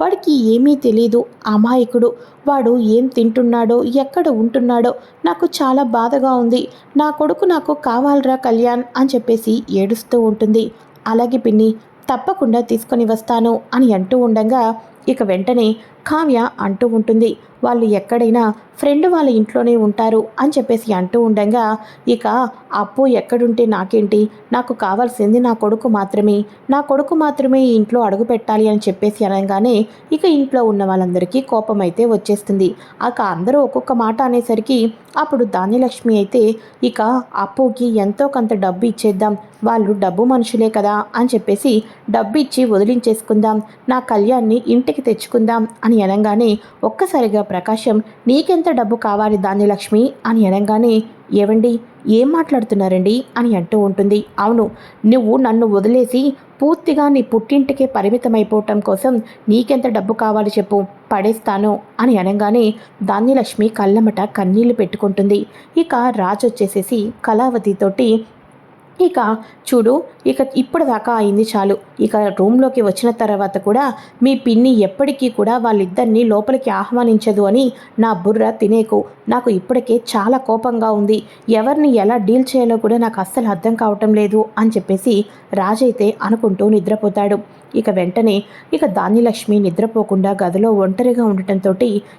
వాడికి ఏమీ తెలియదు అమాయకుడు. వాడు ఏం తింటున్నాడో ఎక్కడ ఉంటున్నాడో నాకు చాలా బాధగా ఉంది. నా కొడుకు నాకు కావాలరా కళ్యాణ్ అని చెప్పేసి ఏడుస్తూ ఉంటుంది. అలాగే పిన్ని తప్పకుండా తీసుకొని వస్తాను అని అంటూ ఉండగా ఇక వెంటనే కావ్య అంటూ ఉంటుంది. వాళ్ళు ఎక్కడైనా ఫ్రెండ్ వాళ్ళ ఇంట్లోనే ఉంటారు అని చెప్పేసి అంటూ ఉండగా ఇక అప్పు ఎక్కడుంటే నాకేంటి? నాకు కావాల్సింది నా కొడుకు మాత్రమే. నా కొడుకు మాత్రమే ఈ ఇంట్లో అడుగు పెట్టాలి అని చెప్పేసి అనగానే ఇక ఇంట్లో ఉన్న వాళ్ళందరికీ కోపం అయితే వచ్చేస్తుంది. అక అందరూ ఒక్కొక్క మాట అనేసరికి అప్పుడు ధాన్యలక్ష్మి అయితే ఇక అప్పుకి ఎంతో కొంత డబ్బు ఇచ్చేద్దాం. వాళ్ళు డబ్బు మనుషులే కదా అని చెప్పేసి డబ్బు ఇచ్చి వదిలించేసుకుందాం. నా కళ్యాణ్ని ఇంటికి తెచ్చుకుందాం అని అనగానే ఒక్కసారిగా ప్రకాశం నీకెంత డబ్బు కావాలి ధాన్యలక్ష్మి? అని అనగానే ఏవండి ఏం మాట్లాడుతున్నారండి? అని అంటూ ఉంటుంది. అవును నువ్వు నన్ను వదిలేసి పూర్తిగా నీ పుట్టింటికే పరిమితమైపోవటం కోసం నీకెంత డబ్బు కావాలి చెప్పు పడేస్తాను అని అనగానే ధాన్యలక్ష్మి కళ్ళమట కన్నీళ్ళు పెట్టుకుంటుంది. ఇక రాజు వచ్చేసేసి కళావతితోటి ఇక చూడు ఇక ఇప్పటిదాకా అయింది చాలు. ఇక రూమ్లోకి వచ్చిన తర్వాత కూడా మీ పిన్ని ఎప్పటికీ కూడా వాళ్ళిద్దరినీ లోపలికి ఆహ్వానించదు అని నా బుర్ర తినేకు. నాకు ఇప్పటికే చాలా కోపంగా ఉంది. ఎవరిని ఎలా డీల్ చేయాలో కూడా నాకు అస్సలు అర్థం కావటం లేదు అని చెప్పేసి రాజైతే అనుకుంటూ నిద్రపోతాడు. ఇక వెంటనే ఇక దానిలక్ష్మి నిద్రపోకుండా గదిలో ఒంటరిగా ఉండటంతో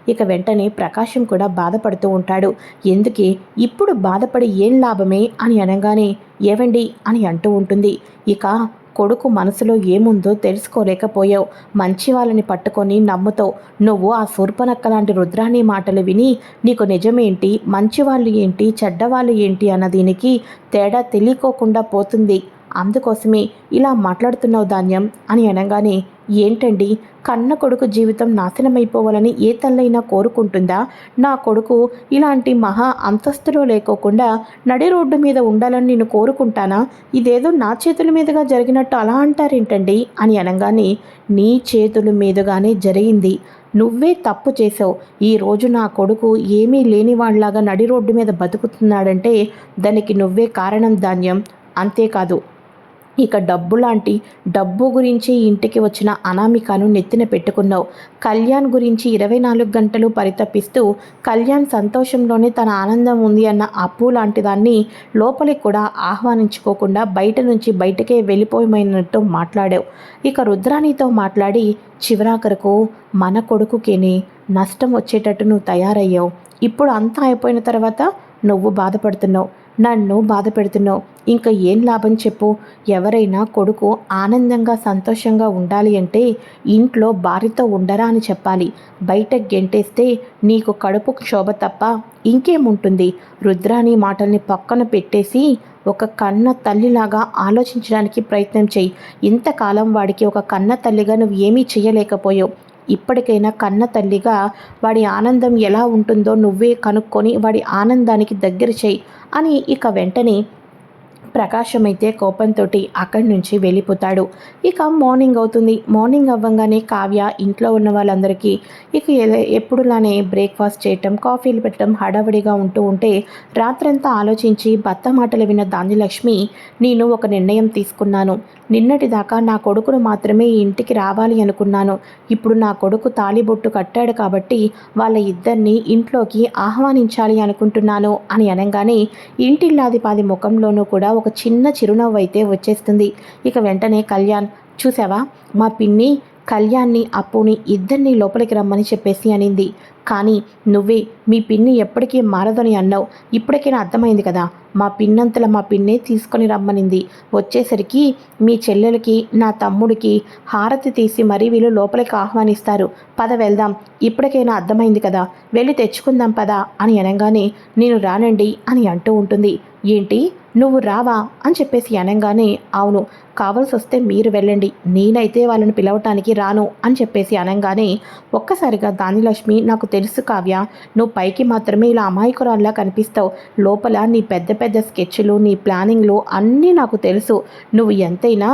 ఇక వెంటనే ప్రకాశం కూడా బాధపడుతూ ఉంటాడు. ఎందుకే? ఇప్పుడు బాధపడి ఏం లాభమే అని అనగానే ఏవండి అని అంటూ ఉంటుంది. ఇక కొడుకు మనసులో ఏముందో తెలుసుకోలేకపోయావు. మంచి వాళ్ళని పట్టుకొని నమ్ముతావు. నువ్వు ఆ శూర్పనక్క లాంటి రుద్రాణి మాటలు విని నీకు నిజమేంటి? మంచి వాళ్ళు ఏంటి? చెడ్డవాళ్ళు ఏంటి? అన్న దీనికి తేడా తెలియకోకుండా పోతుంది. అందుకోసమే ఇలా మాట్లాడుతున్నావు ధాన్యం అని అనగానే ఏంటండి? కన్న కొడుకు జీవితం నాశనమైపోవాలని ఏ తల్లైనా కోరుకుంటుందా? నా కొడుకు ఇలాంటి మహా అంతస్తులో లేకోకుండా నడి రోడ్డు మీద ఉండాలని నేను కోరుకుంటానా? ఇదేదో నా చేతుల మీదుగా జరిగినట్టు అలా అంటారేంటండి? అని అనగానే నీ చేతుల మీదుగానే జరిగింది. నువ్వే తప్పు చేసావు ఈరోజు నా కొడుకు ఏమీ లేనివాళ్ళాగా నడి రోడ్డు మీద బతుకుతున్నాడంటే దానికి నువ్వే కారణం ధాన్యం. అంతేకాదు ఇక డబ్బు లాంటి డబ్బు గురించి ఇంటికి వచ్చిన అనామికను నెత్తిన పెట్టుకున్నావు. కళ్యాణ్ గురించి ఇరవై నాలుగు గంటలు పరితపిస్తూ కళ్యాణ్ సంతోషంలోనే తన ఆనందం ఉంది అన్న అప్పు లాంటి దాన్ని లోపలికి కూడా ఆహ్వానించుకోకుండా బయట నుంచి బయటకే వెళ్ళిపోయినట్టు మాట్లాడావు. ఇక రుద్రాణితో మాట్లాడి చివరాఖరకు మన కొడుకుకిని నష్టం వచ్చేటట్టు నువ్వు తయారయ్యావు. ఇప్పుడు అంతా అయిపోయిన తర్వాత నువ్వు బాధపడుతున్నావు. నన్ను బాధ పెడుతున్నావు ఇంకా ఏం లాభం చెప్పు. ఎవరైనా కొడుకు ఆనందంగా సంతోషంగా ఉండాలి అంటే ఇంట్లో భార్యతో ఉండరా అని చెప్పాలి. బయట గెంటేస్తే నీకు కడుపు క్షోభ తప్ప ఇంకేముంటుంది రుద్రాని మాటల్ని పక్కన పెట్టేసి ఒక కన్న తల్లిలాగా ఆలోచించడానికి ప్రయత్నం చేయి. ఇంతకాలం వాడికి ఒక కన్న తల్లిగా నువ్వు ఏమీ చేయలేకపోయావు ఇప్పటికైనా కన్న తల్లిగా వాడి ఆనందం ఎలా ఉంటుందో నువ్వే కనుక్కొని వాడి ఆనందానికి దగ్గర చేయి అని ఇక వెంటనే ప్రకాశం అయితే కోపంతో అక్కడి నుంచి వెళ్ళిపోతాడు. ఇక మార్నింగ్ అవుతుంది. మార్నింగ్ అవ్వగానే కావ్య ఇంట్లో ఉన్న వాళ్ళందరికీ ఇక ఎప్పుడులానే బ్రేక్ఫాస్ట్ చేయటం కాఫీలు పెట్టడం హడావిడిగా ఉంటూ ఉంటే రాత్రంతా ఆలోచించి భర్త మాటలు విన్న దానిలక్ష్మి నేను ఒక నిర్ణయం తీసుకున్నాను. నిన్నటి దాకా నా కొడుకును మాత్రమే ఇంటికి రావాలి అనుకున్నాను. ఇప్పుడు నా కొడుకు తాలిబొట్టు కట్టాడు కాబట్టి వాళ్ళ ఇద్దరిని ఇంట్లోకి ఆహ్వానించాలి అనుకుంటున్నాను అని అనగానే ఇంటిల్లాదిపాది ముఖంలోనూ కూడా ఒక చిన్న చిరునవ్వు అయితే వచ్చేస్తుంది. ఇక వెంటనే కళ్యాణ్ చూసావా? మా పిన్ని కళ్యాణ్ని అప్పుని ఇద్దరిని లోపలికి రమ్మని చెప్పేసి అనింది. కానీ నువ్వే మీ పిన్ని ఎప్పటికీ మారదని అన్నావు. ఇప్పటికైనా అర్థమైంది కదా? మా పిన్నంతల మా పిన్నే తీసుకొని రమ్మనింది. వచ్చేసరికి మీ చెల్లెలకి నా తమ్ముడికి హారతి తీసి మరీ వీళ్ళు లోపలికి ఆహ్వానిస్తారు. పద వెళ్దాం. ఇప్పటికైనా అర్థమైంది కదా? వెళ్ళి తెచ్చుకుందాం పద అని అనగానే నేను రానండి అని అంటూ ఉంటుంది. ఏంటి? నువ్వు రావా అని చెప్పేసి అనగానే అవును కావాల్సి వస్తే మీరు వెళ్ళండి నేనైతే వాళ్ళని పిలవటానికి రాను అని చెప్పేసి అనగానే ఒక్కసారిగా దానిలక్ష్మి నాకు తెలుసు కావ్య నువ్వు పైకి మాత్రమే ఇలా అమాయకురాల్లా కనిపిస్తావు లోపల నీ పెద్ద పెద్ద స్కెచ్లు నీ ప్లానింగ్లు అన్నీ నాకు తెలుసు నువ్వు ఎంతైనా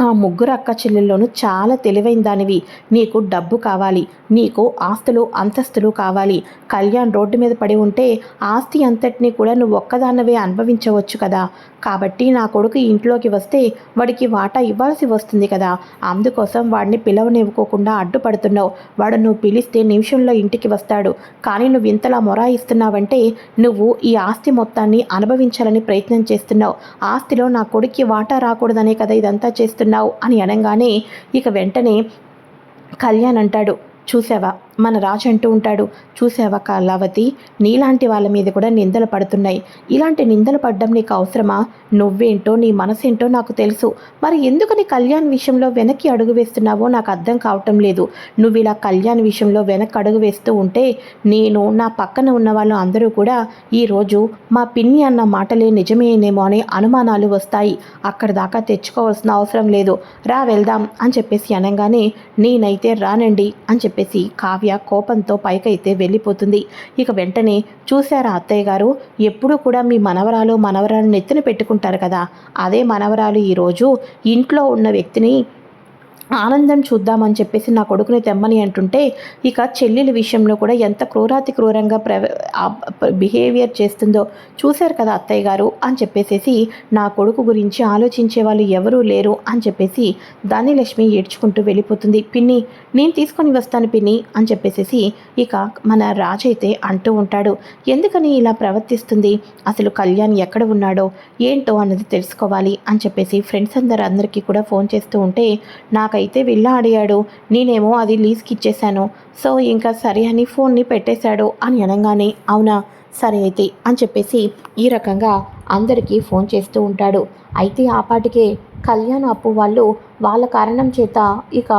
ఆ ముగ్గురు అక్క చెల్లెల్లోనూ చాలా తెలివైన దానివి. నీకు డబ్బు కావాలి. నీకు ఆస్తులు అంతస్తులు కావాలి. కళ్యాణ్ రోడ్డు మీద పడి ఉంటే ఆస్తి అంతటినీ కూడా నువ్వు ఒక్కదాన్నవే అనుభవించవచ్చు కదా. కాబట్టి నా కొడుకు ఇంట్లోకి వస్తే వాడికి వాటా ఇవ్వాల్సి వస్తుంది కదా. అందుకోసం వాడిని పిలవనివ్వకోకుండా అడ్డుపడుతున్నావు. వాడు నువ్వు పిలిస్తే నిమిషంలో ఇంటికి వస్తాడు. కానీ నువ్వు ఇంతలా మొరాయిస్తున్నావంటే నువ్వు ఈ ఆస్తి మొత్తాన్ని అనుభవించాలని ప్రయత్నం చేస్తున్నావు. ఆస్తిలో నా కొడుక్కి వాటా రాకూడదనే కదా ఇదంతా చేస్తున్నావు. అని అనగానే ఇక వెంటనే కళ్యాణ్ అంటాడు చూసావా మన రాజు అంటూ ఉంటాడు చూసావా కళావతి నీలాంటి వాళ్ళ మీద కూడా నిందలు పడుతున్నాయి. ఇలాంటి నిందలు పడ్డం నీకు అవసరమా? నువ్వేంటో నీ మనసేంటో నాకు తెలుసు. మరి ఎందుకు నీ కళ్యాణ్ విషయంలో వెనక్కి అడుగు వేస్తున్నావో నాకు అర్థం కావటం లేదు. నువ్వు ఇలా కళ్యాణ్ విషయంలో వెనక్కి అడుగు వేస్తూ ఉంటే నేను నా పక్కన ఉన్న వాళ్ళు అందరూ కూడా ఈరోజు మా పిన్ని అన్న మాటలే నిజమేనేమో అనే అనుమానాలు వస్తాయి. అక్కడ దాకా తెచ్చుకోవాల్సిన అవసరం లేదు. రా వెళ్దాం అని చెప్పేసి అనగానే నేనైతే రానండి అని చెప్పేసి కావ్య కోపంతో పైకైతే వెళ్ళిపోతుంది. ఇక వెంటనే చూశారా అత్తయ్య గారు? ఎప్పుడూ కూడా మీ మనవరాలు మనవరాలు నెత్తిన పెట్టుకుంటారు కదా. అదే మనవరాలు ఈరోజు ఇంట్లో ఉన్న వ్యక్తిని ఆనందం చూద్దామని చెప్పేసి నా కొడుకుని తెమ్మని అంటుంటే ఇక చెల్లెల విషయంలో కూడా ఎంత క్రూరాతి క్రూరంగా ప్ర బిహేవియర్ చేస్తుందో చూశారు కదా అత్తయ్య గారు అని చెప్పేసేసి నా కొడుకు గురించి ఆలోచించే వాళ్ళు ఎవరూ లేరు అని చెప్పేసి లక్ష్మి ఏడ్చుకుంటూ వెళ్ళిపోతుంది. పిన్ని నేను తీసుకొని వస్తాను పిన్ని అని చెప్పేసేసి ఇక మన రాజైతే అంటూ ఉంటాడు. ఎందుకని ఇలా ప్రవర్తిస్తుంది? అసలు కళ్యాణ్ ఎక్కడ ఉన్నాడో ఏంటో అన్నది తెలుసుకోవాలి అని చెప్పేసి ఫ్రెండ్స్ అందరూ అందరికీ కూడా ఫోన్ చేస్తూ ఉంటే నాకు నాకైతే విల్లా అడిగాడు నేనేమో అది లీజ్కి ఇచ్చేశాను సో ఇంకా సరే అని ఫోన్ని పెట్టేశాడు అని అనగానే అవునా? సరే అయితే అని చెప్పేసి ఈ రకంగా అందరికీ ఫోన్ చేస్తూ ఉంటాడు. అయితే ఆ పాటికే కళ్యాణ్ అప్పు వాళ్ళు వాళ్ళ కారణం చేత ఇక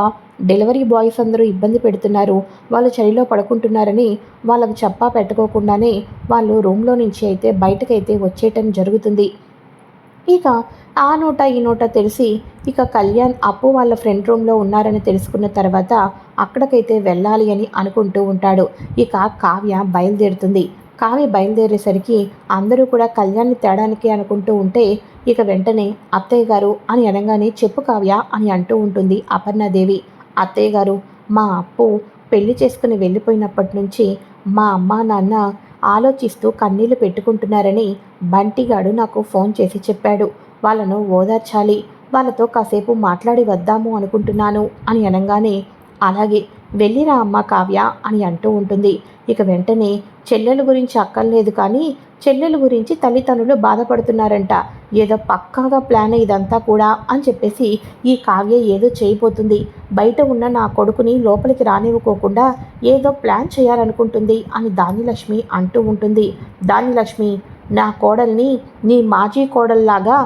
డెలివరీ బాయ్స్ అందరూ ఇబ్బంది పెడుతున్నారు. వాళ్ళు చలిలో పడుకుంటున్నారని వాళ్ళకు చెప్పా పెట్టుకోకుండానే వాళ్ళు రూమ్లో నుంచి అయితే బయటకైతే వచ్చేయటం జరుగుతుంది. ఇక ఆ నోట ఈ నోట తెలిసి ఇక కళ్యాణ్ అప్పు వాళ్ళ ఫ్రెండ్ రూమ్లో ఉన్నారని తెలుసుకున్న తర్వాత అక్కడికైతే వెళ్ళాలి అని అనుకుంటూ ఉంటాడు. ఇక కావ్య బయలుదేరుతుంది. కావ్య బయలుదేరేసరికి అందరూ కూడా కళ్యాణ్ని తేడానికి అనుకుంటూ ఉంటే ఇక వెంటనే అత్తయ్య గారు అని అనగానే చెప్పు కావ్య అని అంటూ ఉంటుంది అపర్ణాదేవి. అత్తయ్య గారు మా అప్పు పెళ్ళి చేసుకుని వెళ్ళిపోయినప్పటి నుంచి మా అమ్మ నాన్న ఆలోచిస్తూ కన్నీళ్ళు పెట్టుకుంటున్నారని బంటిగాడు నాకు ఫోన్ చేసి చెప్పాడు. వాళ్ళను ఓదార్చాలి. వాళ్ళతో కాసేపు మాట్లాడి వద్దాము అనుకుంటున్నాను అని అనగానే అలాగే వెళ్ళిరా అమ్మ కావ్య అని అంటూ ఉంటుంది. ఇక వెంటనే చెల్లెల గురించి అక్కర్లేదు కానీ చెల్లెల గురించి తల్లిదండ్రులు బాధపడుతున్నారంట. ఏదో పక్కాగా ప్లాన్ ఇదంతా కూడా అని చెప్పేసి ఈ కావ్య ఏదో చేయబోతుంది. బయట ఉన్న నా కొడుకుని లోపలికి రానివ్వకోకుండా ఏదో ప్లాన్ చేయాలనుకుంటుంది అని దానిలక్ష్మి అంటూ ఉంటుంది. దానిలక్ష్మి నా కోడల్ని నీ మాజీ కోడల్లాగా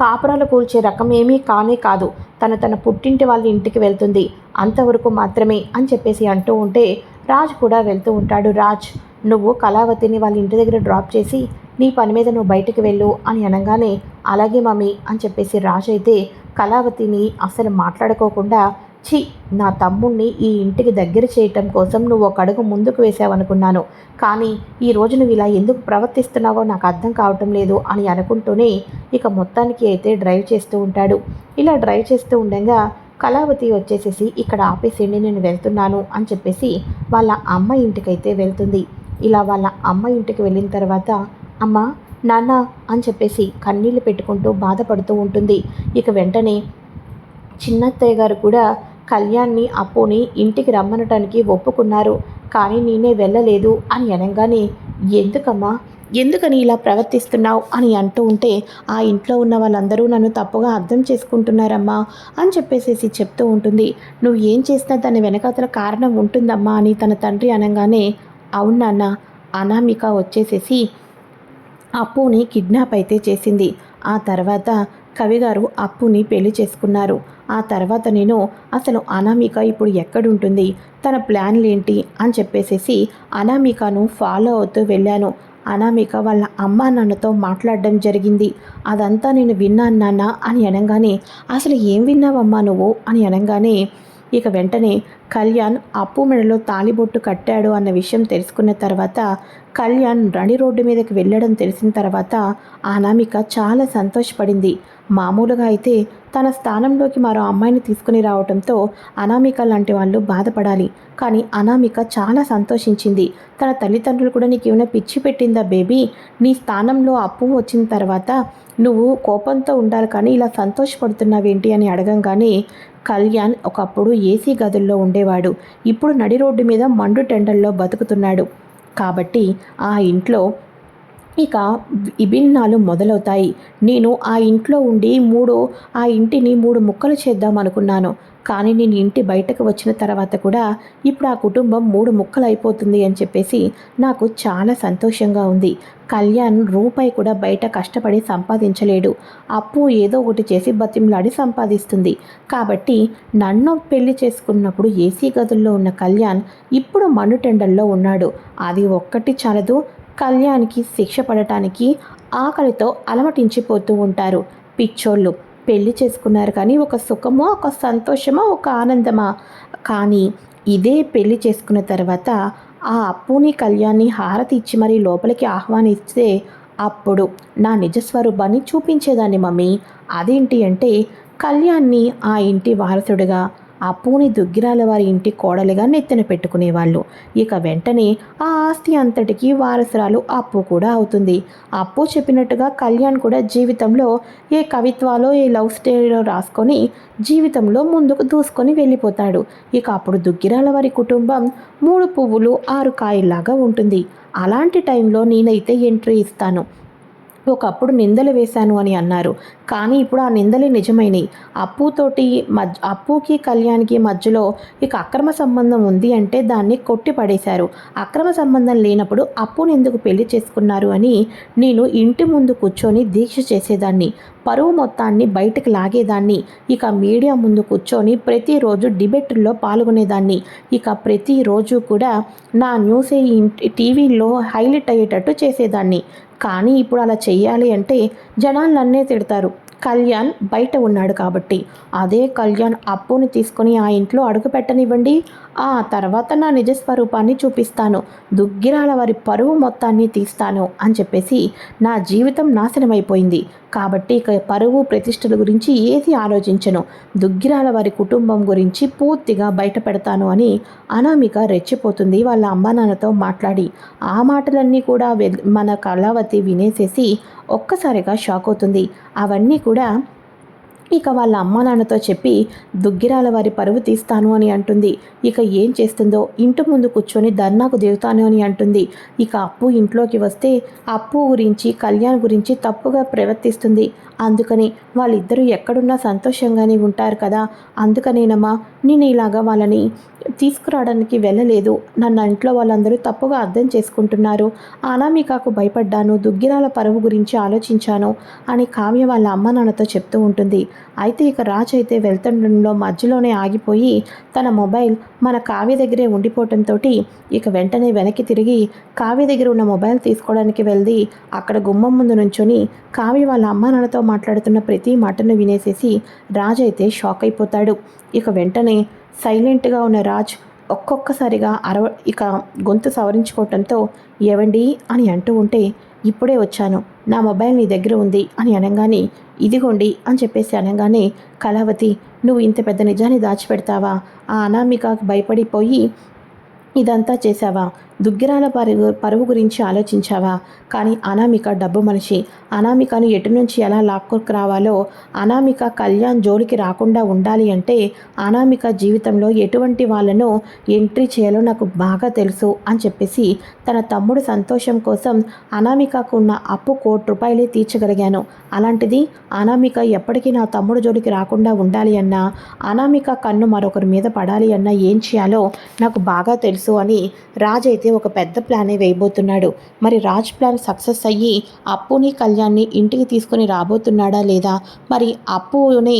కాపురాలు కూల్చే రకం ఏమీ కానే కాదు. తన తన పుట్టింటి వాళ్ళ ఇంటికి వెళ్తుంది. అంతవరకు మాత్రమే అని చెప్పేసి అంటూ ఉంటే రాజ్ కూడా వెళ్తూ ఉంటాడు. రాజ్ నువ్వు కళావతిని వాళ్ళ ఇంటి దగ్గర డ్రాప్ చేసి నీ పని మీద నువ్వు బయటకు వెళ్ళు అని అనగానే అలాగే మమ్మీ అని చెప్పేసి రాజ్ అయితే కళావతిని అసలు మాట్లాడుకోకుండా ఛీ నా తమ్ముణ్ణి ఈ ఇంటికి దగ్గర చేయటం కోసం నువ్వు ఒక అడుగు ముందుకు వేసావనుకున్నాను కానీ ఈ రోజు నువ్వు ఇలా ఎందుకు ప్రవర్తిస్తున్నావో నాకు అర్థం కావటం లేదు అని అనుకుంటూనే ఇక మొత్తానికి అయితే డ్రైవ్ చేస్తూ ఉంటాడు. ఇలా డ్రైవ్ చేస్తూ ఉండగా కళావతి వచ్చేసేసి ఇక్కడ ఆపేసేయండి నేను వెళ్తున్నాను అని చెప్పేసి వాళ్ళ అమ్మ ఇంటికైతే వెళ్తుంది. ఇలా వాళ్ళ అమ్మ ఇంటికి వెళ్ళిన తర్వాత అమ్మ నాన్న అని చెప్పేసి కన్నీళ్ళు పెట్టుకుంటూ బాధపడుతూ ఉంటుంది. ఇక వెంటనే చిన్నత్తయ్య గారు కూడా కళ్యాణ్ని అప్పుని ఇంటికి రమ్మనటానికి ఒప్పుకున్నారు. కానీ నేనే వెళ్ళలేదు అని అనగానే ఎందుకమ్మా? ఎందుకని ఇలా ప్రవర్తిస్తున్నావు? అని అంటూ ఉంటే ఆ ఇంట్లో ఉన్న వాళ్ళందరూ నన్ను తప్పుగా అర్థం చేసుకుంటున్నారమ్మా అని చెప్పేసేసి చెప్తూ ఉంటుంది. నువ్వు ఏం చేసినా దాని వెనకాతల కారణం ఉంటుందమ్మా అని తన తండ్రి అనగానే అవునన్న అనామిక వచ్చేసేసి అప్పుని కిడ్నాప్ అయితే చేసింది. ఆ తర్వాత కవిగారు అప్పుని పెళ్ళి చేసుకున్నారు. ఆ తర్వాత నేను అసలు అనామిక ఇప్పుడు ఎక్కడుంటుంది? తన ప్లాన్లు ఏంటి అని చెప్పేసేసి అనామికను ఫాలో అవుతూ వెళ్ళాను. అనామిక వాళ్ళ అమ్మా నాన్నతో మాట్లాడడం జరిగింది. అదంతా నేను విన్నాను నాన్న అని అనగానే అసలు ఏం విన్నావమ్మా నువ్వు? అని అనగానే ఇక వెంటనే కళ్యాణ్ అప్పు మెడలో తాలిబొట్టు కట్టాడు అన్న విషయం తెలుసుకున్న తర్వాత కళ్యాణ్ నడి రోడ్డు మీదకి వెళ్ళడం తెలిసిన తర్వాత అనామిక చాలా సంతోషపడింది. మామూలుగా అయితే తన స్థానంలోకి మరో అమ్మాయిని తీసుకుని రావడంతో అనామిక లాంటి వాళ్ళు బాధపడాలి. కానీ అనామిక చాలా సంతోషించింది. తన తల్లిదండ్రులు కూడా నీకు ఏమైనా పిచ్చి పెట్టిందా బేబీ? నీ స్థానంలో అప్పు వచ్చిన తర్వాత నువ్వు కోపంతో ఉండాలి కానీ ఇలా సంతోషపడుతున్నావేంటి అని అడగంగానే కళ్యాణ్ ఒకప్పుడు ఏసీ గదుల్లో ఉండేవాడు. ఇప్పుడు నడి రోడ్డు మీద మండు టెండల్లో బతుకుతున్నాడు. కాబట్టి ఆ ఇంట్లో ఇక విభిన్నాలు మొదలవుతాయి. నేను ఆ ఇంట్లో ఉండి మూడు ఆ ఇంటిని మూడు ముక్కలు చేద్దాం అనుకున్నాను కానీ నేను ఇంటి బయటకు వచ్చిన తర్వాత కూడా ఇప్పుడు ఆ కుటుంబం మూడు ముక్కలు అయిపోతుంది అని చెప్పేసి నాకు చాలా సంతోషంగా ఉంది. కళ్యాణ్ రూపాయి కూడా బయట కష్టపడి సంపాదించలేడు. అప్పు ఏదో ఒకటి చేసి బతిమలాడి సంపాదిస్తుంది. కాబట్టి నన్ను పెళ్ళి చేసుకున్నప్పుడు ఏసీ గదుల్లో ఉన్న కళ్యాణ్ ఇప్పుడు మనుటెండల్లో ఉన్నాడు. అది ఒక్కటి చాలదు. కళ్యాణ్కి శిక్ష పడటానికి ఆకలితో అలమటించిపోతూ ఉంటారు. పిచ్చోళ్ళు. పెళ్ళి చేసుకున్నారు కానీ ఒక సుఖమో ఒక సంతోషమో ఒక ఆనందమా? కానీ ఇదే పెళ్ళి చేసుకున్న తర్వాత ఆ అప్పుని కళ్యాణ్ని హారతి ఇచ్చి మరీ లోపలికి ఆహ్వానిస్తే అప్పుడు నా నిజస్వరూపాన్ని చూపించేదాన్ని మమ్మీ. అదేంటి అంటే కళ్యాణ్ని ఆ ఇంటి వారసుడిగా అప్పుని దుగ్గిరాల వారి ఇంటి కోడలుగా నెత్తిన పెట్టుకునేవాళ్ళు. ఇక వెంటనే ఆ ఆస్తి అంతటికి వారసురాలు అప్పు కూడా అవుతుంది. అప్పు చెప్పినట్టుగా కళ్యాణ్ కూడా జీవితంలో ఏ కవిత్వాలో ఏ లవ్ స్టోరీలో రాసుకొని జీవితంలో ముందుకు దూసుకొని వెళ్ళిపోతాడు. ఇక అప్పుడు దుగ్గిరాల వారి కుటుంబం మూడు పువ్వులు ఆరు కాయల్లాగా ఉంటుంది. అలాంటి టైంలో నేనైతే ఎంట్రీ ఇస్తాను. ఒకప్పుడు నిందలు వేశాను అని అన్నారు. కానీ ఇప్పుడు ఆ నిందలే నిజమైనవి అప్పుతోటి మధ్య అప్పుకి కళ్యాణ్కి మధ్యలో ఇక అక్రమ సంబంధం ఉంది అంటే దాన్ని కొట్టి పడేశారు. అక్రమ సంబంధం లేనప్పుడు అప్పుని ఎందుకు పెళ్ళి చేసుకున్నారు అని నేను ఇంటి ముందు కూర్చొని దీక్ష చేసేదాన్ని. పరువు మొత్తాన్ని బయటకు లాగేదాన్ని. ఇక మీడియా ముందు కూర్చొని ప్రతిరోజు డిబేట్లో పాల్గొనేదాన్ని. ఇక ప్రతిరోజు కూడా నా న్యూస్ టీవీలో హైలైట్ అయ్యేటట్టు చేసేదాన్ని. కానీ ఇప్పుడు అలా చెయ్యాలి అంటే జనాలు నన్నే తిడతారు. కళ్యాణ్ బయట ఉన్నాడు కాబట్టి. అదే కళ్యాణ్ అప్పుని తీసుకొని ఆ ఇంట్లో అడుగు పెట్టనివ్వండి. ఆ తర్వాత నా నిజస్వరూపాన్ని చూపిస్తాను. దుగ్గిరాల వారి పరువు మొత్తాన్ని తీస్తాను అని చెప్పేసి నా జీవితం నాశనమైపోయింది. కాబట్టి ఇక పరువు ప్రతిష్టల గురించి ఏది ఆలోచించను. దుగ్గిరాల వారి కుటుంబం గురించి పూర్తిగా బయటపెడతాను అని అనామిక రెచ్చిపోతుంది వాళ్ళ అమ్మా నాన్నతో మాట్లాడి. ఆ మాటలన్నీ కూడా మన కళావతి వినేసేసి ఒక్కసారిగా షాక్ అవుతుంది. అవన్నీ కూడా ఇక వాళ్ళ అమ్మా నాన్నతో చెప్పి దుగ్గిరాల వారి పరువు తీస్తాను అని అంటుంది. ఇక ఏం చేస్తుందో ఇంటి ముందు కూర్చొని ధర్నాకు దిగుతాను అని అంటుంది. ఇక అప్పు ఇంట్లోకి వస్తే అప్పు గురించి కళ్యాణ్ గురించి తప్పుగా ప్రవర్తిస్తుంది. అందుకని వాళ్ళిద్దరూ ఎక్కడున్నా సంతోషంగానే ఉంటారు కదా. అందుకనేనమ్మా నేను ఇలాగా వాళ్ళని తీసుకురావడానికి వెళ్ళలేదు. నన్ను ఇంట్లో వాళ్ళందరూ తప్పుగా అర్థం చేసుకుంటున్నారు. అనామికకు భయపడ్డాను. దుగ్గిరాల పరువు గురించి ఆలోచించాను అని కావ్య వాళ్ళ అమ్మ నాన్నతో చెప్తూ ఉంటుంది. అయితే ఇక రాజు అయితే వెళ్తుండడంలో మధ్యలోనే ఆగిపోయి తన మొబైల్ మన కావ్య దగ్గరే ఉండిపోవటంతో ఇక వెంటనే వెనక్కి తిరిగి కావ్య దగ్గర ఉన్న మొబైల్ తీసుకోవడానికి వెళ్ళి అక్కడ గుమ్మం ముందు నుంచొని కావ్య వాళ్ళ అమ్మ నాన్నతో మాట్లాడుతున్న ప్రతి మాటను వినేసేసి రాజు అయితే షాక్ అయిపోతాడు. ఇక వెంటనే సైలెంట్గా ఉన్న రాజ్ ఒక్కొక్కసారిగా అరవ ఇక గొంతు సవరించుకోవటంతో ఏవండి? అని అంటూ ఉంటే ఇప్పుడే వచ్చాను. నా మొబైల్ నీ దగ్గర ఉంది అని అనగానే ఇదిగోండి అని చెప్పేసి అనగానే కళావతి నువ్వు ఇంత పెద్ద నిజాన్ని దాచిపెడతావా? ఆ అనామికకు భయపడిపోయి ఇదంతా చేశావా? దుగ్గిరాల పరుగు పరువు గురించి ఆలోచించావా? కానీ అనామిక డబ్బు మనిషి. అనామికను ఎటు నుంచి ఎలా లాక్కొక్ రావాలో అనామిక కళ్యాణ్ జోలికి రాకుండా ఉండాలి అంటే అనామిక జీవితంలో ఎటువంటి వాళ్ళను ఎంట్రీ చేయాలో నాకు బాగా తెలుసు అని చెప్పేసి తన తమ్ముడు సంతోషం కోసం అనామికకు ఉన్న అప్పు కోటి రూపాయలే తీర్చగలిగాను. అలాంటిది అనామిక ఎప్పటికీ నా తమ్ముడు జోలికి రాకుండా ఉండాలి అన్నా అనామిక కన్ను మరొకరి మీద పడాలి అన్నా ఏం చేయాలో నాకు బాగా తెలుసు అని రాజైతే అయితే ఒక పెద్ద ప్లానే వేయబోతున్నాడు. మరి రాజ్ ప్లాన్ సక్సెస్ అయ్యి అప్పుని కళ్యాణ్ని ఇంటికి తీసుకుని రాబోతున్నాడా లేదా? మరి అప్పుని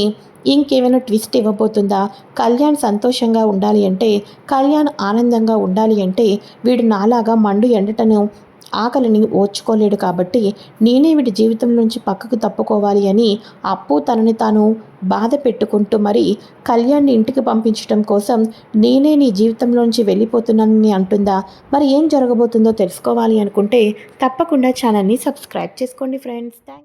ఇంకేమైనా ట్విస్ట్ ఇవ్వబోతుందా? కళ్యాణ్ సంతోషంగా ఉండాలి అంటే కళ్యాణ్ ఆనందంగా ఉండాలి అంటే వీడు నాలాగా మండు ఎండటను ఆకలిని ఓర్చుకోలేడు కాబట్టి నేనే వీడి జీవితం నుంచి పక్కకు తప్పుకోవాలి అని అప్పు తనని తాను బాధ పెట్టుకుంటూ మరి కళ్యాణ్ని ఇంటికి పంపించడం కోసం నేనే నీ జీవితంలోంచి వెళ్ళిపోతున్నానని అంటుందా? మరి ఏం జరగబోతుందో తెలుసుకోవాలి అనుకుంటే తప్పకుండా ఛానల్ని సబ్స్క్రైబ్ చేసుకోండి ఫ్రెండ్స్. థ్యాంక్